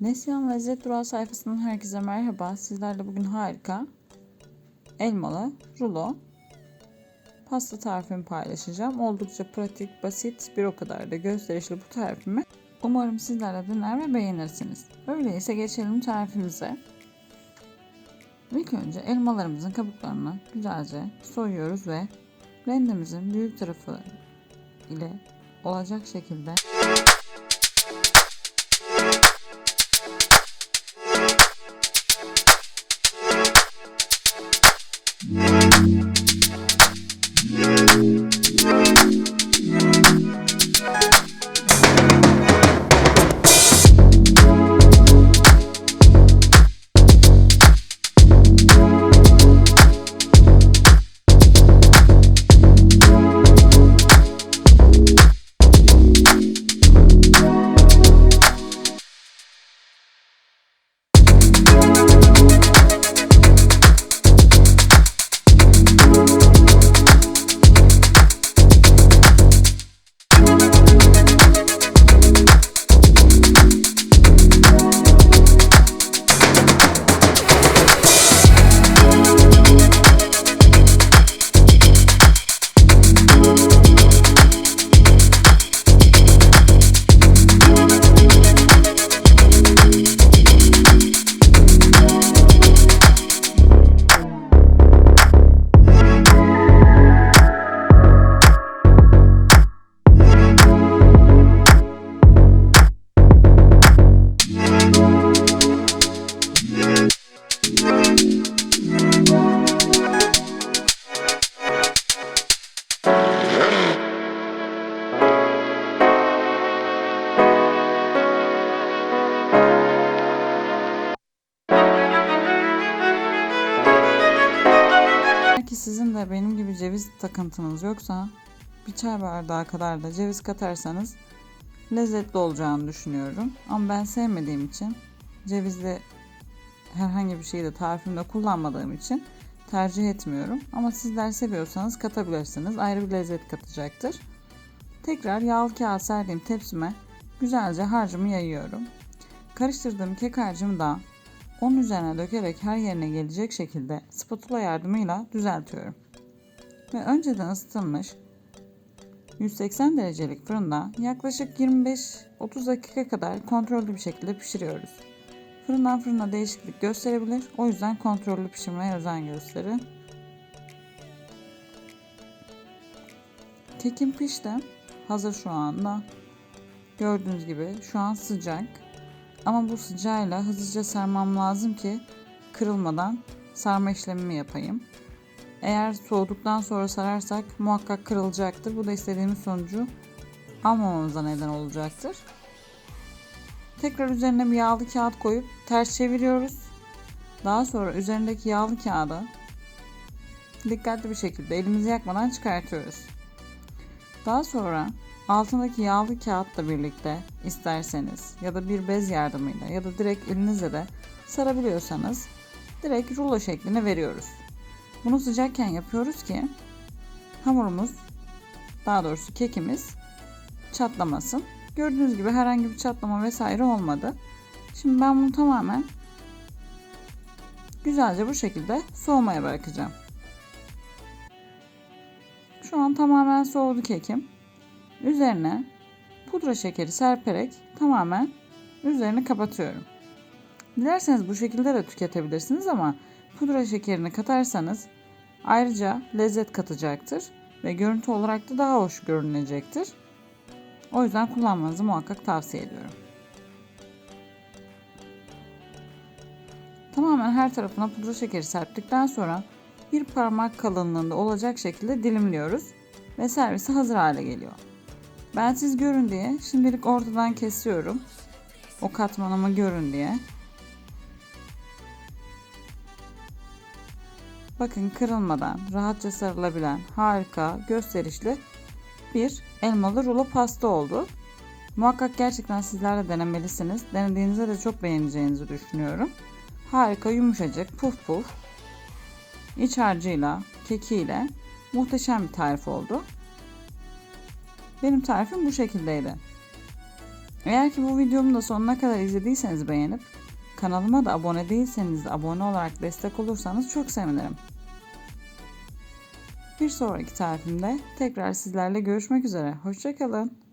Neslihan Lezzet Durağı sayfasından herkese merhaba. Sizlerle bugün harika elmalı rulo pasta tarifimi paylaşacağım. Oldukça pratik, basit, bir o kadar da gösterişli bu tarifimi. Umarım sizler de dener ve beğenirsiniz. Öyleyse geçelim tarifimize. İlk önce elmalarımızın kabuklarını güzelce soyuyoruz ve rendemizin büyük tarafı ile olacak şekilde gibi ceviz takıntınız yoksa bir çay bardağı kadar da ceviz katarsanız lezzetli olacağını düşünüyorum. Ama ben sevmediğim için cevizli herhangi bir şeyi de tarifimde kullanmadığım için tercih etmiyorum. Ama sizler seviyorsanız katabilirsiniz. Ayrı bir lezzet katacaktır. Tekrar yağlı kağıt serdiğim tepsime güzelce harcımı yayıyorum. Karıştırdığım kek harcımı da onun üzerine dökerek her yerine gelecek şekilde spatula yardımıyla düzeltiyorum. Ve önceden ısıtılmış 180 derecelik fırında yaklaşık 25-30 dakika kadar kontrollü bir şekilde pişiriyoruz. Fırından fırına değişiklik gösterebilir. O yüzden kontrollü pişirmeye özen gösterin. Kekim pişti. Hazır şu anda. Gördüğünüz gibi şu an sıcak. Ama bu sıcağıyla hızlıca sarmam lazım ki kırılmadan sarma işlemimi yapayım. Eğer soğuduktan sonra sararsak muhakkak kırılacaktır. Bu da istediğimiz sonucu almamamıza neden olacaktır. Tekrar üzerine bir yağlı kağıt koyup ters çeviriyoruz. Daha sonra üzerindeki yağlı kağıdı dikkatli bir şekilde elimizi yakmadan çıkartıyoruz. Daha sonra altındaki yağlı kağıtla birlikte isterseniz ya da bir bez yardımıyla ya da direkt elinizle de sarabiliyorsanız direkt rulo şekline veriyoruz. Bunu sıcakken yapıyoruz ki hamurumuz daha doğrusu kekimiz çatlamasın. Gördüğünüz gibi herhangi bir çatlama vesaire olmadı. Şimdi ben bunu tamamen güzelce bu şekilde soğumaya bırakacağım. Şu an tamamen soğudu kekim. Üzerine pudra şekeri serperek tamamen üzerini kapatıyorum. Dilerseniz bu şekilde de tüketebilirsiniz ama pudra şekerini katarsanız ayrıca lezzet katacaktır ve görüntü olarak da daha hoş görünecektir. O yüzden kullanmanızı muhakkak tavsiye ediyorum. Tamamen her tarafına pudra şekeri serptikten sonra bir parmak kalınlığında olacak şekilde dilimliyoruz ve servise hazır hale geliyor. Ben siz görün diye şimdilik ortadan kesiyorum. O katmanımı görün diye. Bakın kırılmadan rahatça sarılabilen harika gösterişli bir elmalı rulo pasta oldu. Muhakkak gerçekten sizler de denemelisiniz. Denediğinizde de çok beğeneceğinizi düşünüyorum. Harika yumuşacık puf puf iç harcıyla kekiyle muhteşem bir tarif oldu. Benim tarifim bu şekildeydi. Eğer ki bu videomu da sonuna kadar izlediyseniz beğenip kanalıma da abone değilseniz de abone olarak destek olursanız çok sevinirim. Bir sonraki tarifimde tekrar sizlerle görüşmek üzere. Hoşçakalın.